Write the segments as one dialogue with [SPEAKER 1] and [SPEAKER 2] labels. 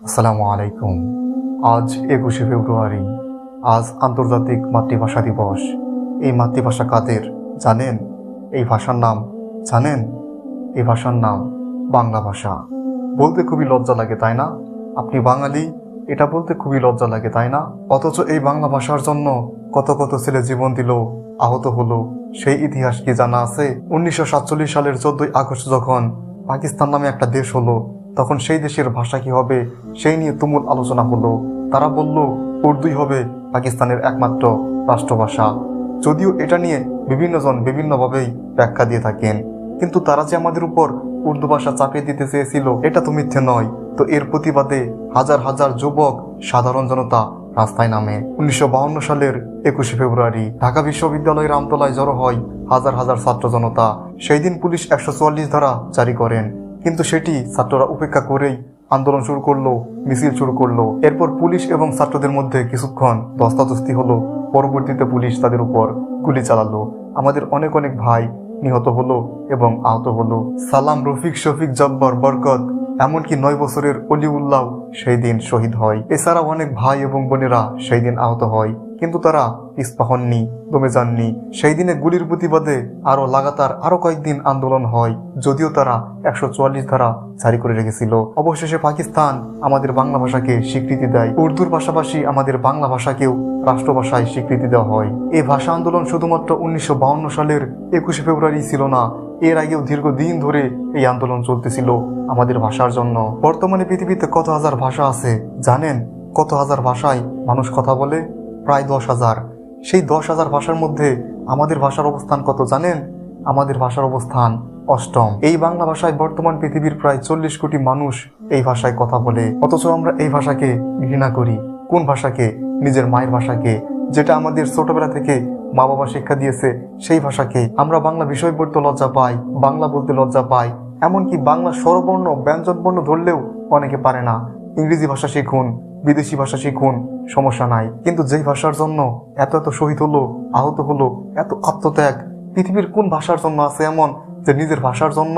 [SPEAKER 1] আসসালামু আলাইকুম। আজ একুশে ফেব্রুয়ারি, আজ আন্তর্জাতিক মাতৃভাষা দিবস। এই মাতৃভাষা কাদের জানেন? এই ভাষার নাম জানেন? এই ভাষার নাম বাংলা ভাষা। বলতে খুবই লজ্জা লাগে, তাই না? আপনি বাঙালি, এটা বলতে খুবই লজ্জা লাগে, তাই না? অথচ এই বাংলা ভাষার জন্য কত কত ছেলে জীবন দিল, আহত হলো। সেই ইতিহাস কি জানা আছে? উনিশশো সাতচল্লিশ সালের চোদ্দই আগস্ট যখন পাকিস্তান নামে একটা দেশ হলো তখন সেই দেশের ভাষা কি হবে, সেই নিয়ে তুমুল আলোচনা হলো। তারা বলল, উর্দুই হবে পাকিস্তানের একমাত্র রাষ্ট্রভাষা। যদিও এটা নিয়ে বিভিন্নজন বিভিন্নভাবেই ব্যাখ্যা দিয়ে থাকেন। কিন্তু তারা যে আমাদের উপর উর্দু ভাষা চাপিয়ে দিতে চেয়েছিল, এটা তো মিথ্যে নয়। তো এর প্রতিবাদে হাজার হাজার যুবক সাধারণ জনতা রাস্তায় নামে। উনিশশো সালের একুশে ফেব্রুয়ারি ঢাকা বিশ্ববিদ্যালয়ের আমতলায় জড়ো হয় হাজার হাজার ছাত্র জনতা। সেই দিন পুলিশ একশো চুয়াল্লিশ ধারা জারি করেন। কিন্তু সেটি ছাত্ররা উপেক্ষা করেই আন্দোলন শুরু করল, মিছিল শুরু করল। এরপর পুলিশ এবং ছাত্রদের মধ্যে কিছুক্ষণ ধস্তাধস্তি হলো। পরবর্তীতে পুলিশ তাদের উপর গুলি চালালো। আমাদের অনেক অনেক ভাই নিহত হলো এবং আহত হলো। সালাম রফিক শফিক জব্বর বরকত, এমনকি নয় বছরের অলিউল্লাহ সেই দিন শহীদ হয়। এছাড়াও অনেক ভাই এবং বোনেরা সেই দিন আহত হয়। কিন্তু তারা পিস্পা হননি, দমে যাননি। সেই দিনে গুলির প্রতিবাদে আরও লাগাতার আরও কয়েকদিন আন্দোলন হয়, যদিও তারা একশো চুয়াল্লিশ ধারা জারি করে রেখেছিল। অবশেষে পাকিস্তান আমাদের বাংলা ভাষাকে স্বীকৃতি দেয়। উর্দুর পাশাপাশি আমাদের বাংলা ভাষাকেও রাষ্ট্রভাষায় স্বীকৃতি দেওয়া হয়। এই ভাষা আন্দোলন শুধুমাত্র উনিশশো সালের একুশে ফেব্রুয়ারি ছিল না, এর আগেও দীর্ঘদিন ধরে এই আন্দোলন চলতেছিল আমাদের ভাষার জন্য। বর্তমানে পৃথিবীতে কত হাজার ভাষা আছে জানেন? কত হাজার ভাষায় মানুষ কথা বলে? প্রায় দশ হাজার। সেই দশ হাজার ভাষার মধ্যে আমাদের ভাষার অবস্থান কত জানেন? আমাদের ভাষার অবস্থান অষ্টম। এই বাংলা ভাষায় বর্তমান পৃথিবীর প্রায় চল্লিশ কোটি মানুষ এই ভাষায় কথা বলে। অথচ আমরা এই ভাষাকে ঘৃণা করি। কোন ভাষাকে? নিজের মায়ের ভাষাকে। যেটা আমাদের ছোটবেলা থেকে মা বাবা শিক্ষা দিয়েছে, সেই ভাষাকে। আমরা বাংলা বিষয় পড়তে লজ্জা পাই, বাংলা বলতে লজ্জা পাই। এমনকি বাংলা স্বরবর্ণ, ব্যঞ্জনবর্ণ ধরলেও অনেকে পারে না। ইংরেজি ভাষা শিখুন। বিদেশি ভাষা শিখুন, সমস্যা নাই। কিন্তু যেই ভাষার জন্য এত এত শহীদ হলো, আহত হলো, এত আত্মত্যাগ, পৃথিবীর কোন ভাষার জন্য আছে এমন যে নিজের ভাষার জন্য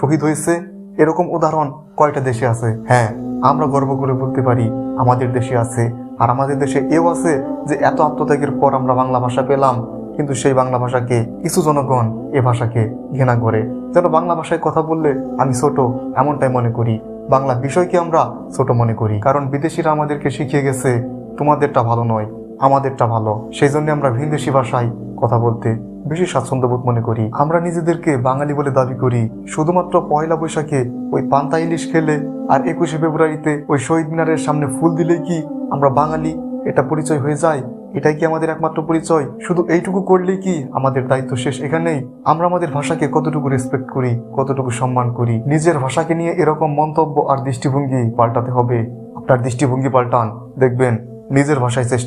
[SPEAKER 1] শহীদ হয়েছে? এরকম উদাহরণ কয়টা দেশে আছে? হ্যাঁ আমরা গর্ব করে বলতে পারি আমাদের দেশে আছে। আর আমাদের দেশে এও আছে যে এত আত্মত্যাগের পর আমরা বাংলা ভাষা পেলাম, কিন্তু সেই বাংলা ভাষাকে কিছু জনগণ এ ভাষাকে ঘৃণা করে। যেন বাংলা ভাষায় কথা বললে আমি ছোট, এমনটাই মনে করি। বাংলা বিষয়কে আমরা ছোট মনে করি। কারণ বিদেশিরা আমাদেরকে শিখিয়ে গেছে, তোমাদেরটা ভালো নয়, আমাদেরটা ভালো। সেই জন্য আমরা ভিনদেশি ভাষায় কথা বলতে বেশি স্বাচ্ছন্দ্যবোধ মনে করি। আমরা নিজেদেরকে বাঙালি বলে দাবি করি। শুধুমাত্র পয়লা বৈশাখে ওই পান্তা ইলিশ খেলে আর একুশে ফেব্রুয়ারিতে ওই শহীদ মিনারের সামনে ফুল দিলে কি আমরা বাঙালি? এটা পরিচয় হয়ে যায়? এটাই কি আমাদের একমাত্র পরিচয়? শুধু এইটুকু করলে কি আমাদের দায়িত্ব শেষ এখানেই? আমরা আমাদের ভাষাকে কতটুকু রেসপেক্ট করি, কতটুকু সম্মান করি? নিজের ভাষাকে নিয়ে এরকম মন্তব্য আর দৃষ্টিভঙ্গি পাল্টাতে হবে। আপনার দৃষ্টিভঙ্গি পাল্টান, দেখবেন নিজের ভাষায় চেষ্টা